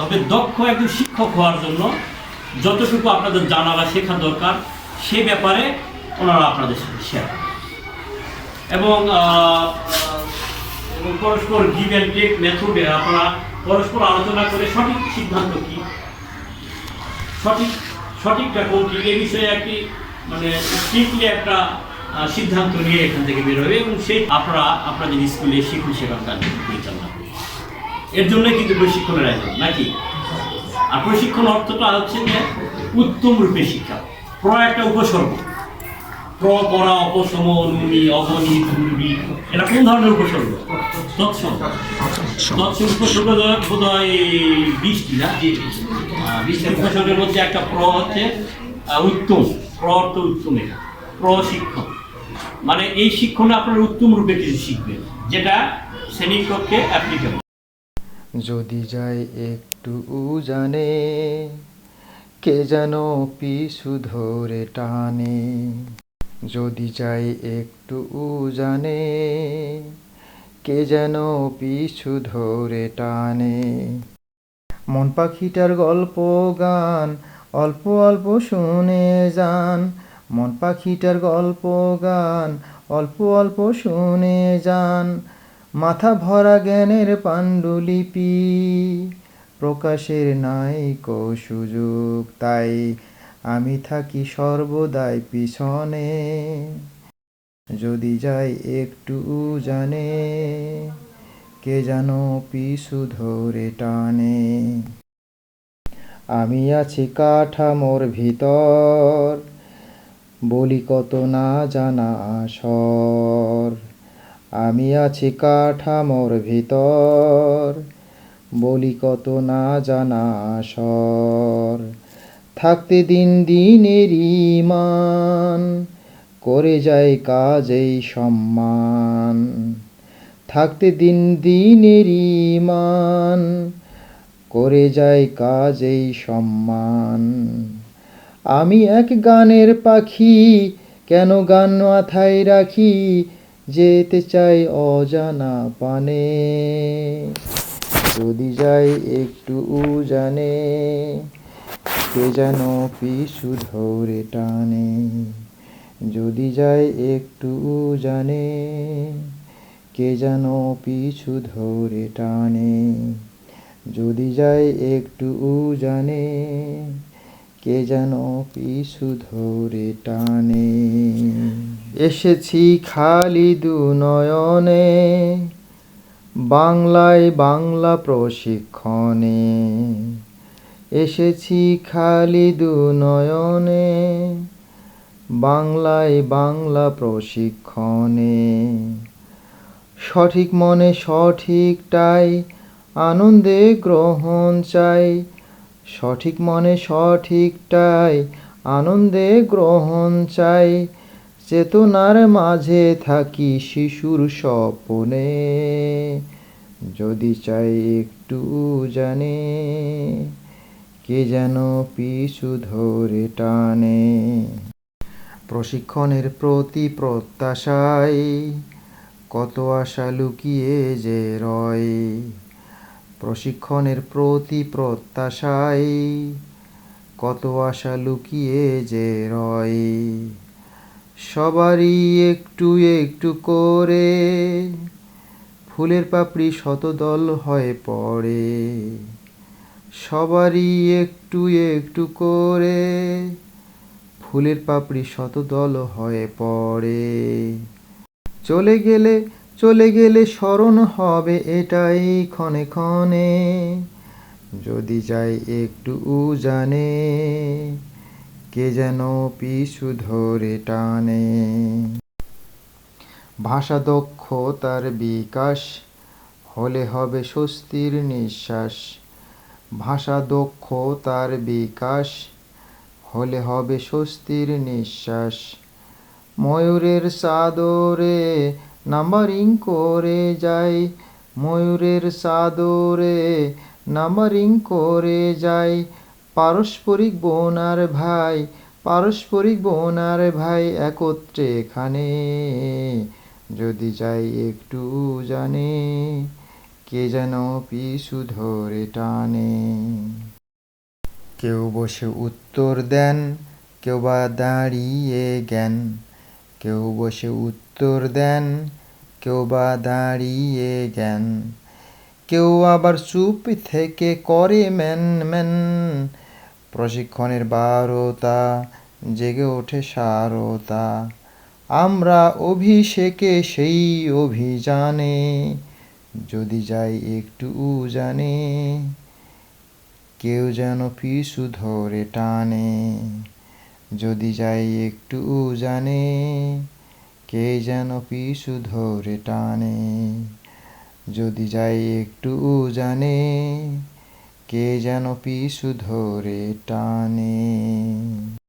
তবে দক্ষ একজন শিক্ষক হওয়ার জন্য যতটুকু আপনাদের জানা বা শেখা দরকার, সে ব্যাপারে ওনারা আপনাদের সাথে শেয়ার এবং পরস্পর গিভ অ্যান্ড টেক মেথডে আপনারা পরস্পর আলোচনা করে সঠিক সিদ্ধান্ত কি? সঠিক, সঠিকটা কোনটি এ বিষয়ে একটি মানে স্ট্রিক্টলি একটা সিদ্ধান্ত নিয়ে এখান থেকে বেরোবে এবং সেই, আপনারা, আপনাদের স্কুলে শিক্ষক সেবার পরিচালনা করবেন এর জন্য কিন্তু প্রশিক্ষণের আয়োজন নাকি? আর প্রশিক্ষণ অর্থটা হচ্ছে যে উত্তম রূপে শিক্ষা। প্র একটা উপসর্গ। প্র পরা অপসম নুনি অবনি দুর্বি এটা কোন ধরনের উপসর্গ? তৎসম। তৎসম উপসর্গ বোধ হয় বৃষ্টি না? আহ, বৃষ্টির উপসর্গের মধ্যে একটা প্র হচ্ছে উত্তম। প্র অর্থ উত্তম এটা। প্রশিক্ষণ মানে এই শিক্ষণে আপনারা উত্তম রূপে কিছু শিখবেন যেটা শ্রেণীকক্ষে অ্যাপ্লিকেবল যদি যায় একটু জানে কে যেন পিছু ধরে টানে। যদি যাই একটু জানে কে যেন পিছু ধরে টানে। মন পাখিটার গল্প গান, অল্প অল্প শুনে যান। মন পাখিটার গল্প গান, অল্প অল্প শুনে যান। মাথা ভরা জ্ঞানের পাণ্ডুলিপি, প্রকাশের নাই কো সুযোগ, তাই আমি থাকি সর্বদাই পিছনে। যদি যাই একটু জানে কে যেন পিছু ধরে টানে। আমি আছি কাঠামোর ভিতর, বলি কত না জানা আসর। আমি আছি কাঠামোর ভিতর। বলি কত না জানা আসর থাকতে দিন দিনের ইমান করে যায় কাজেই সম্মান। থাকতে দিন দিনের ইমান করে যায় কাজেই সম্মান। আমি এক গানের পাখি, কেন গান মাথায় রাখি? যেতে চাই অজানা পানে। যদি যাই একটু জানে কে যেন পিছু ধরে টানে। যদি যাই একটু জানে কে যেন পিছু ধরে টানে। যদি যাই একটু জানে কে যেন পিছু ধরে টানে। এসেছি খালি দু নয়নে, বাংলায় বাংলা প্রশিক্ষণে। এসেছি খালি দু নয়নে, বাংলায় বাংলা প্রশিক্ষণে। সঠিক মনে সঠিকটাই, আনন্দে গ্রহণ চাই। সঠিক মনে সঠিকটাই, আনন্দে গ্রহণ চাই। চেতনার মাঝে থাকি শিশুর স্বপনে। যদি চাই একটু জানে, কে যেন পিছু ধরে টানে। প্রশিক্ষণের প্রতি প্রত্যাশায় কত আশা লুকিয়ে যে রয়। প্রশিক্ষণের প্রতি প্রত্যাশায় কত আশা লুকিয়ে যে রয়। সবারই একটু একটু করে ফুলের পাপড়ি শতদল হয়ে পড়ে। সবারই একটু একটু করে ফুলের পাপড়ি শতদল হয়ে পড়ে। চলে গেলে চলে গেলে স্মরণ হবে এটাই ক্ষণে ক্ষণে। যদি যাই একটু জানে কে যেন পিছু ধরে টানে। ভাষা দক্ষতার বিকাশ, হলে হবে স্বস্তির নিঃশ্বাস। ভাষা দক্ষতার বিকাশ, হলে হবে স্বস্তির নিঃশ্বাস। ময়ূরের চাদরে নাম্বারিং করে যাই, ময়ূরের চাদরে নাম্বারিং করে যাই পারস্পরিক বোন আর ভাই, পারস্পরিক বোন আর ভাই একত্রে এখানে। যদি যাই একটু জানে, কে যেন পিছু ধরে টানে। কেউ বসে উত্তর দেন, কেউ বা দাঁড়িয়ে জ্ঞান। কেউ বসে উত্তর দেন, কেউ বা দাঁড়িয়ে জ্ঞান। কেউ আবার চুপ থেকে করে ম্যান ম্যান। প্রশিক্ষণের বারতা জেগে ওঠে সারতা। আমরা অভিষেকে সেই অভিযানে, যদি যাই একটু জানে কেউ যেন পিছু ধরে টানে। যদি যাই একটু জানে কে যেন পিছু ধরে টানে। যদি যাই একটু জানে কে যেন পিছু ধরে টানে।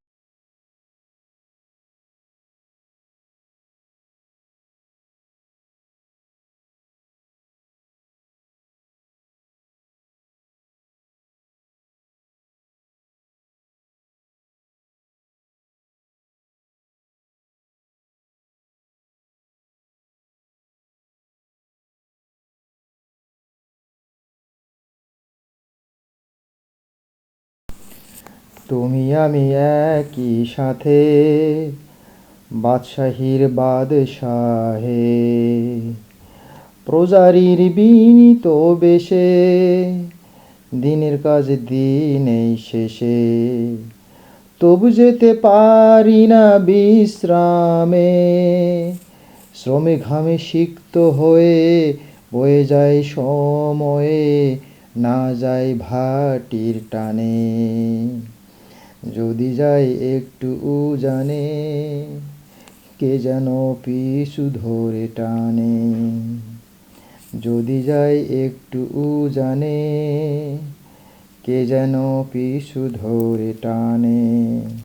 তুমি আমি একই সাথে বাদশাহীর বাদশাহে। প্রজারির বিনীত বেশে, দিনের কাজ দিনেই শেষে। তবু যেতে পারি না বিশ্রামে, শ্রমে ঘামে সিক্ত হয়ে বয়ে যায় সময়ে, না যায় ভাটির টানে। যদি যাই একটু জানে কে যেন পিছু ধরে টানে। যদি যাই একটু জানে কে যেন পিছু ধরে টানে।